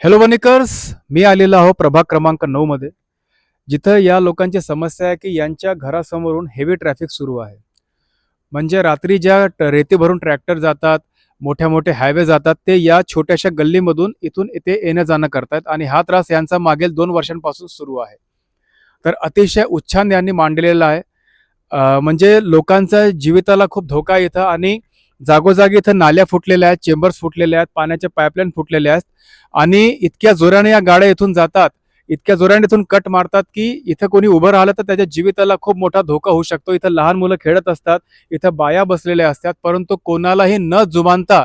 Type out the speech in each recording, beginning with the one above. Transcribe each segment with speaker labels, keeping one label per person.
Speaker 1: Hello वनिकर्स. मी आलेलो आहो प्रभाग क्रमांक नऊ मध्ये. जिथं या लोकांची समस्या आहे की यांच्या घरासमोरून हेवी ट्रॅफिक सुरू आहे. म्हणजे रात्री ज्या ट- रेती भरून ट्रॅक्टर जातात मोठ्या मोठे हायवे जातात ते या छोट्याशा गल्लीमधून इथून इथे येणं जाणं करतात आणि हा त्रास यांचा मागील दोन वर्षांपासून सुरू आहे. तर अतिशय उच्छान यांनी मांडलेला आहे. म्हणजे लोकांचा जीविताला खूप धोका येतं इथं आणि जागोजागी इथं नाल्या फुटलेल्या आहेत चेंबर्स फुटलेले आहेत पाण्याचे पाईपलाईन फुटलेले आहेत. आणि इतक्या जोराने या गाड्या इथून जातात इतक्या जोराने इथून कट मारतात की इथं कोणी उभं राहिलं तर त्याच्या जीविताला खूप मोठा धोका होऊ शकतो. इथं लहान मुलं खेळत असतात इथं बाया बसलेल्या असतात परंतु कोणालाही न जुमानता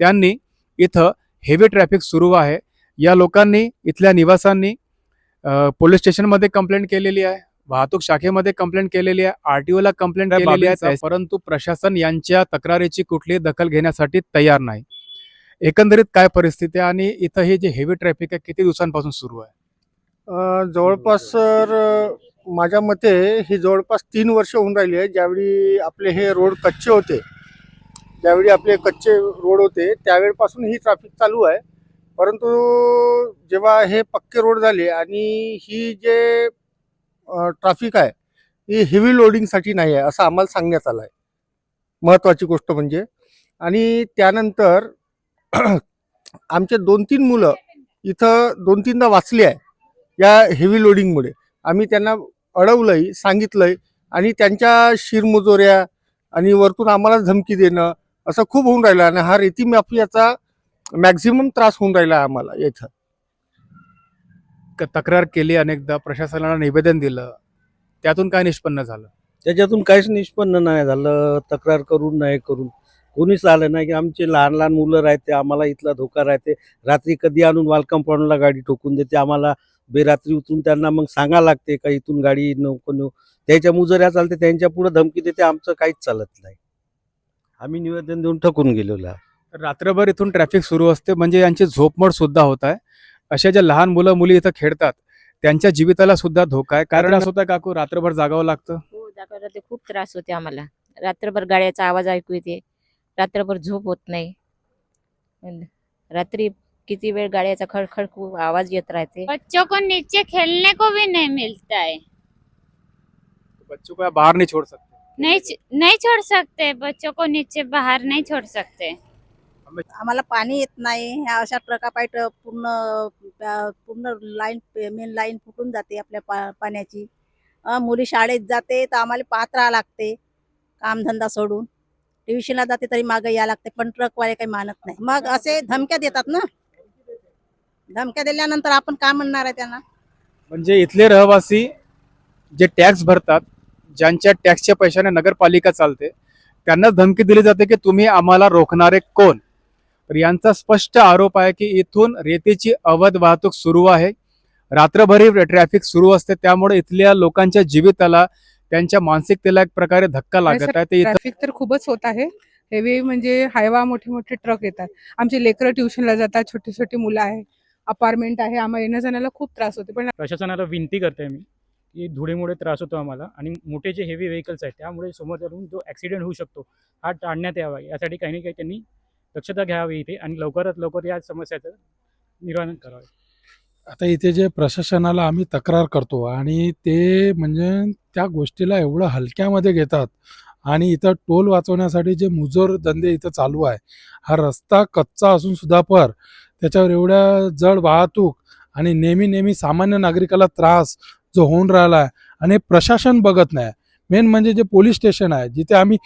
Speaker 1: त्यांनी इथं हेवी ट्रॅफिक सुरू आहे. या लोकांनी इथल्या निवासांनी पोलीस स्टेशनमध्ये कंप्लेंट केलेली आहे. वाहतूक शाखेमध्ये कंप्लेंट केलेली आहे आरटीओला कंप्लेंट केलेली आहे परंतु प्रशासन यांच्या तक्रारीची कुठलीही दखल घेण्यासाठी तयार नाही. एकंदरीत काय परिस्थिती आहे आणि इथं हे जे हेवी ट्रॅफिक आहे किती दिवसांपासून सुरू आहे?
Speaker 2: जवळपास सर माझ्या मते ही जवळपास तीन वर्ष होऊन राहिली आहे. ज्यावेळी आपले हे रोड कच्चे होते ज्यावेळी आपले कच्चे रोड होते त्यावेळपासून ही ट्रॅफिक चालू आहे. परंतु जेव्हा हे पक्के रोड झाले आणि ही जे ट्रॅफिक आहे ही हेवी लोडिंगसाठी नाही आहे असं आम्हाला सांगण्यात आलं आहे महत्त्वाची गोष्ट म्हणजे. आणि त्यानंतर आमचे दोन तीन मुलं इथं दोन तीनदा वाचली आहे या हेवी लोडिंगमुळे आम्ही त्यांना अडवलंय सांगितलंय आणि त्यांच्या शिरमुजोऱ्या आणि वरतून आम्हाला धमकी देणं असं खूप होऊन राहिलं आणि हा रेती माफियाचा मॅक्झिमम त्रास होऊन राहिला आहे आम्हाला इथं.
Speaker 1: तक्रार केली अनेकदा प्रशासनाला निवेदन दिलं त्यातून काय निष्पन्न झालं?
Speaker 3: त्याच्यातून काहीच निष्पन्न नाही झालं तक्रार करून नाही करून. कोणीच आलं नाही की आमचे लहान लहान मुलं राहते आम्हाला इथला धोका राहते. रात्री कधी आणून वाल कंपाऊंडला गाडी ठोकून देते आम्हाला बेरात्री उतरून त्यांना मग सांगा लागते का इथून गाडी नको नेऊ. त्याच्या मुजऱ्या चालते त्यांच्या पुढे धमकी देते आमचं काहीच चालत नाही. आम्ही निवेदन देऊन ठकून गेलेलो
Speaker 1: रात्रभर इथून ट्रॅफिक सुरू असते म्हणजे यांची झोपमोड सुद्धा होत आहे. अशा ज्या लहान मुलं मुली इथं खेळतात त्यांच्या जीविताला सुद्धा धोका आहे. कारण असं होतं काकू रात्रभर जागावं लागतं.
Speaker 4: हो जागा ते खूप त्रास होते आम्हाला. रात्रभर गाड्याचा आवाज ऐकू येते. रात्रभर झोप होत नाही. रात्री किती वेळ गाड्याचा खडखड खूप आवाज येत राहते.
Speaker 5: बच्चों को नीचे खेलने को भी नहीं मिलता है.
Speaker 1: बच्चों को बाहर नहीं छोड़ सकते.
Speaker 5: नहीं नहीं छोड़ सकते. बच्चों को नीचे बाहर नहीं छोड़ सकते.
Speaker 6: आम्हाला पाणी येत नाही. ह्या अशा ट्रकापाईट पूर्ण पूर्ण लाईन मेन लाईन फुटून जाते आपल्या पा पाण्याची. मुली शाळेत जाते तर आम्हाला पाहत राहा लागते. कामधंदा सोडून. ट्युशनला जाते तरी मागे या लागते पण ट्रकवाले काही मानत नाही. मग असे धमक्या देतात ना. धमक्या दिल्यानंतर आपण काय म्हणणार आहे त्यांना?
Speaker 1: म्हणजे इथले रहिवासी जे टॅक्स भरतात ज्यांच्या टॅक्सच्या पैशाने नगरपालिका चालते त्यांनाच धमकी दिली जाते की तुम्ही आम्हाला रोखणारे कोण? तर यांचा स्पष्ट आरोप आहे की इथून रेतीची अवैध वाहतूक सुरू आहे. रात्रभरी ट्रॅफिक सुरू असते. त्यामुळे इथल्या लोकांच्या जीविताला त्यांच्या मानसिकतेला एक प्रकारे धक्का लागत आहे. ते
Speaker 7: ट्रॅफिक तर खूपच होत आहे. हेवी म्हणजे हायवा मोठे मोठे ट्रक येतात. आमचे लेकरं ट्युशनला जातात. छोटी छोटी मुलं आहे. अपार्टमेंट आहे. आम्हाला येण्या जाण्याला खूप त्रास होते. पण
Speaker 8: प्रशासनाला विनंती करते मी की धुळीमुळे त्रास होतो आम्हाला आणि मोठे जे हेवी व्हेकल्स आहेत त्यामुळे समोर जाऊन जो ॲक्सिडेंट होऊ शकतो हा टाळण्यात यावा. यासाठी काही ना काही त्यांनी दक्षता घ्यावी इथे आणि लवकरात लवकर या समस्याचं निवारण करावे.
Speaker 9: आता इथे जे प्रशासनाला आम्ही तक्रार करतो आणि ते म्हणजे त्या गोष्टीला एवढं हलक्यामध्ये घेतात आणि इथं टोल वाचवण्यासाठी जे मुजोर धंदे इथं चालू आहे हा रस्ता कच्चा असून सुद्धा पर त्याच्यावर एवढ्या जड वाहतूक आणि नेहमी नेहमी सामान्य नागरिकाला त्रास जो होऊन राहिला आहे आणि प्रशासन बघत नाही. मेन म्हणजे जे पोलीस स्टेशन आहे जिथे आम्ही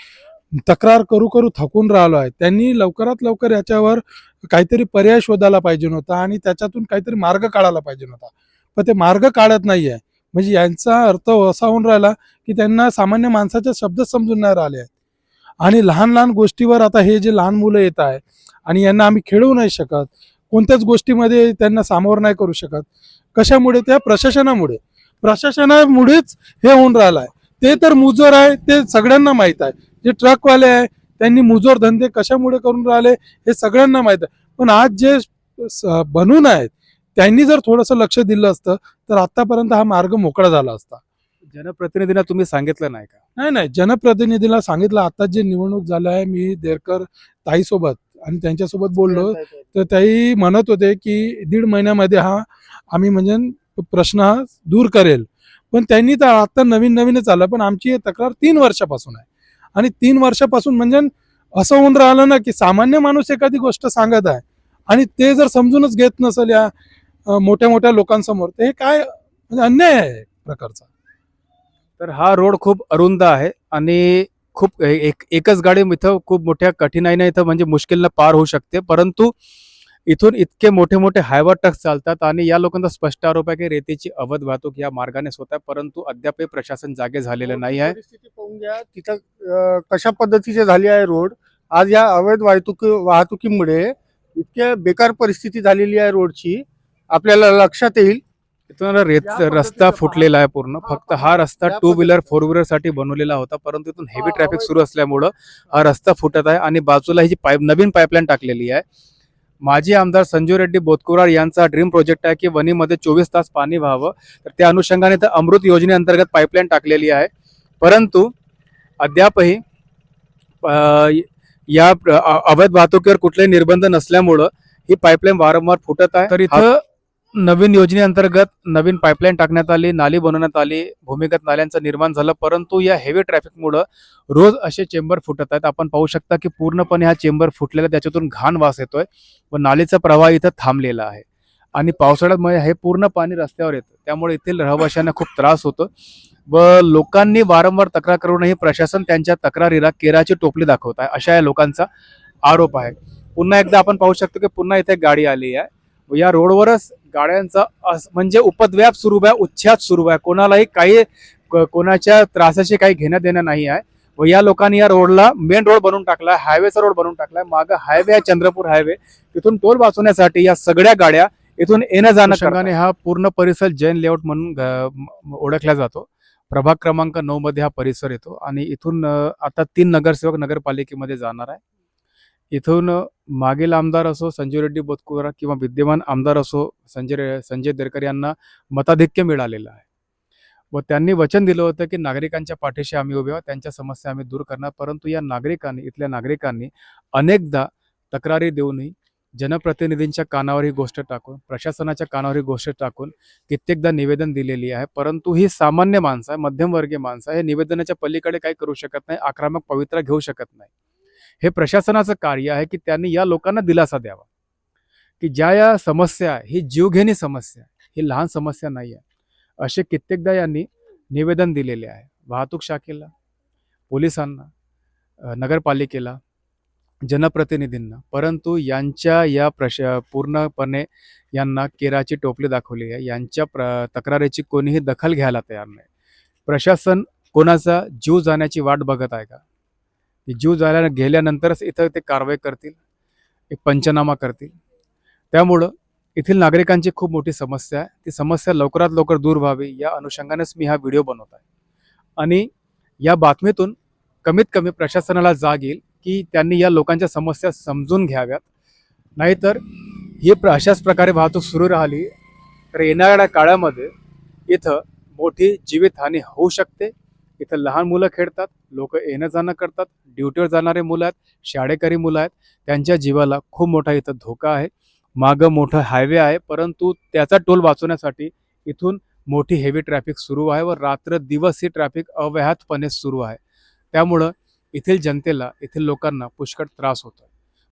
Speaker 9: तक्रार करू करू थकून राहिलो आहे. त्यांनी लवकरात लवकर याच्यावर काहीतरी पर्याय शोधायला पाहिजे होता आणि त्याच्यातून काहीतरी मार्ग काढायला पाहिजे होता. पण ते मार्ग काढत नाही आहे म्हणजे यांचा अर्थ असा होऊन राहिला की त्यांना सामान्य माणसाचे शब्द समजून नाही राहिले आहेत. आणि लहान लहान गोष्टीवर आता हे जे लहान मुलं येत आहे आणि यांना आम्ही खेळवू नाही शकत कोणत्याच गोष्टीमध्ये त्यांना सामोर नाही करू शकत कशामुळे? त्या प्रशासनामुळे. प्रशासनामुळेच हे होऊन राहिलं आहे. ते तर मुजोर आहे ते सगळ्यांना माहीत आहे. जे ट्रकवाले आहे त्यांनी मुजोर धंदे कशामुळे करून राहिले हे सगळ्यांना माहीत आहे. पण आज जे बनून आहेत त्यांनी जर थोडंसं लक्ष दिलं असतं तर आतापर्यंत हा मार्ग मोकळा झाला असता.
Speaker 1: जनप्रतिनिधींना तुम्ही सांगितलं नाही का?
Speaker 9: नाही नाही. जनप्रतिनिधीला सांगितलं आता जे निवडणूक झालं आहे मी देरकर ताईसोबत आणि त्यांच्यासोबत बोललो तर त्याही म्हणत होते की दीड महिन्यामध्ये हा आम्ही म्हणजे प्रश्न हा दूर करेल. पण त्यांनी तर आता नवीन नवीनच आलं पण आमची ही तक्रार तीन वर्षापासून आहे. आणि तीन वर्षापासून म्हणजे असं होऊन राहिलं ना की सामान्य माणूस एखादी गोष्ट सांगत आहे आणि ते जर समजूनच घेत नसेल या मोठ्या मोठ्या लोकांसमोर ते हे काय म्हणजे अन्याय आहे प्रकारचा.
Speaker 1: तर हा रोड खूप अरुंद आहे आणि खूप एक एकच गाडी इथं खूप मोठ्या कठीणाईने इथं म्हणजे मुश्किलनं पार होऊ शकते. परंतु इथून इतके मोठे मोठे हायवा ट्रक चालतात आणि या लोकांचा स्पष्ट आरोप आहे की रेतीची अवध वाहतूक या मार्गाने होत आहे परंतु अद्यापही प्रशासन जागे झालेलं नाही आहे.
Speaker 2: परिस्थिती पाहून घ्या तिथं कशा पद्धतीचे झाली आहे रोड आज या अवैध वाहतुकी वाहतुकीमुळे इतक्या बेकार परिस्थिती झालेली आहे रोडची आपल्याला लक्षात येईल.
Speaker 1: इथून रेत रस्ता. फुटलेला आहे पूर्ण. फक्त. हा रस्ता टू व्हीलर फोर व्हीलरसाठी बनवलेला होता परंतु इथून हेवी ट्रॅफिक सुरू असल्यामुळं हा रस्ता फुटत आहे आणि बाजूला ही जी पाईप नवीन पाईपलाईन टाकलेली आहे. माजी आमदार संजू रेड्डी बोतकुरार यांचा ड्रीम प्रोजेक्ट आहे की वणीमध्ये चोवीस तास पाणी व्हावं. तर त्या अनुषंगाने तर अमृत योजनेअंतर्गत पाईपलाईन टाकलेली आहे. परंतु अद्यापही या अवैध वाहतुकीवर कुठलेही निर्बंध नसल्यामुळं ही पाईपलाईन वारंवार फुटत आहे. तर इथं नवीन योजनेअंतर्गत नवीन पाईपलाईन टाकण्यात आली नाली बनवण्यात आली भूमिगत नाल्यांचं निर्माण झालं परंतु या हेवी ट्रॅफिकमुळं रोज असे चेंबर फुटत आहेत. आपण पाहू शकता की पूर्णपणे हा चेंबर फुटलेला त्याच्यातून घाण वास येतोय व नालीचा प्रवाह इथं थांबलेला आहे. आणि पावसाळ्यामुळे हे पूर्ण पाणी रस्त्यावर येतं. त्यामुळे येथील रहिवाशांना खूप त्रास होतो व लोकांनी वारंवार तक्रार करूनही प्रशासन त्यांच्या तक्रारीला केराची टोपली दाखवत आहे. अशा या लोकांचा आरोप आहे. पुन्हा एकदा आपण पाहू शकतो की पुन्हा इथे गाडी आली आहे. या रोडवरच गाड्यांचा अस- म्हणजे उपद्व्याप सुरू आहे उच्छाद सुरू आहे कोणालाही काही कोणाच्या त्रासाशी काही घेणं देणं नाही आहे. व या लोकांनी या रोडला मेन रोड बनवून टाकला हायवेचा रोड बनवून टाकलाय. मागं हायवे आहे चंद्रपूर हायवे. तिथून टोल वाचवण्यासाठी या सगळ्या गाड्या इथून येणं जाणं अनुषंगाने हा पूर्ण परिसर जैन लेआउट म्हणून ओळखला जातो. प्रभाग क्रमांक नऊ मध्ये हा परिसर येतो. आणि इथून आता तीन नगरसेवक नगरपालिकेमध्ये जाणार आहे. इथून मागील आमदार असो संजय रेड्डी बोतकुरा किंवा विद्यमान आमदार असो संजय रे- संजय देरकर यांना मताधिक्य मिळालेलं आहे. व त्यांनी वचन दिलं होतं की नागरिकांच्या पाठीशी आम्ही उभे आहोत त्यांच्या समस्या आम्ही दूर करणार परंतु या नागरिकांनी इथल्या नागरिकांनी अनेकदा तक्रारी देऊनही जनप्रतिनिधींच्या कानावर ही गोष्ट टाकून प्रशासनाच्या कानावर ही गोष्ट टाकून कित्येकदा निवेदन दिलेली आहे. परंतु ही सामान्य माणसं आहे मध्यमवर्गीय माणसं आहे हे निवेदनाच्या पलीकडे काही करू शकत नाही आक्रमक पवित्रा घेऊ शकत नाही. हे प्रशासनाचं कार्य आहे की त्यांनी या लोकांना दिलासा द्यावा. की ज्या या समस्या ही जीवघेणी समस्या ही लहान समस्या नाही आहे असे कित्येकदा यांनी निवेदन दिलेले आहे. वाहतूक शाखेला पोलिसांना नगरपालिकेला जनप्रतिनिधींना परंतु यांच्या या प्रश पूर्णपणे यांना केराची टोपली दाखवली आहे. यांच्या प्र तक्रारीची कोणीही दखल घ्यायला तयार नाही. प्रशासन कोणाचा जीव जाण्याची वाट बघत आहे का? ते जीव जायला गेल्यानंतरच इथं ते कारवाई करतील एक पंचनामा करतील. त्यामुळं येथील नागरिकांची खूप मोठी समस्या आहे. ती समस्या लवकरात लवकर दूर व्हावी या अनुषंगानेच मी हा व्हिडिओ बनवत आहे. आणि या बातमीतून कमीत कमी प्रशासनाला जाग येईल की त्यांनी या लोकांच्या समस्या समजून घ्याव्यात. नाहीतर ही प्र अशाच प्रकारे वाहतूक सुरू राहिली तर येणाऱ्या काळामध्ये इथं मोठी जीवितहानी होऊ शकते. इथं लहान मुलं खेळतात लोक येणं जाणं करतात ड्युटीवर जाणारे मुलं आहेत शाळेकरी मुलं आहेत त्यांच्या जीवाला खूप मोठा इथं धोका आहे. मागं मोठं हायवे आहे परंतु त्याचा टोल वाचवण्यासाठी इथून मोठी हेवी ट्रॅफिक सुरू आहे व रात्र दिवस ही ट्रॅफिक अव्याहतपणे सुरू आहे. त्यामुळं येथील जनतेला येथील लोकांना पुष्कळ त्रास होतो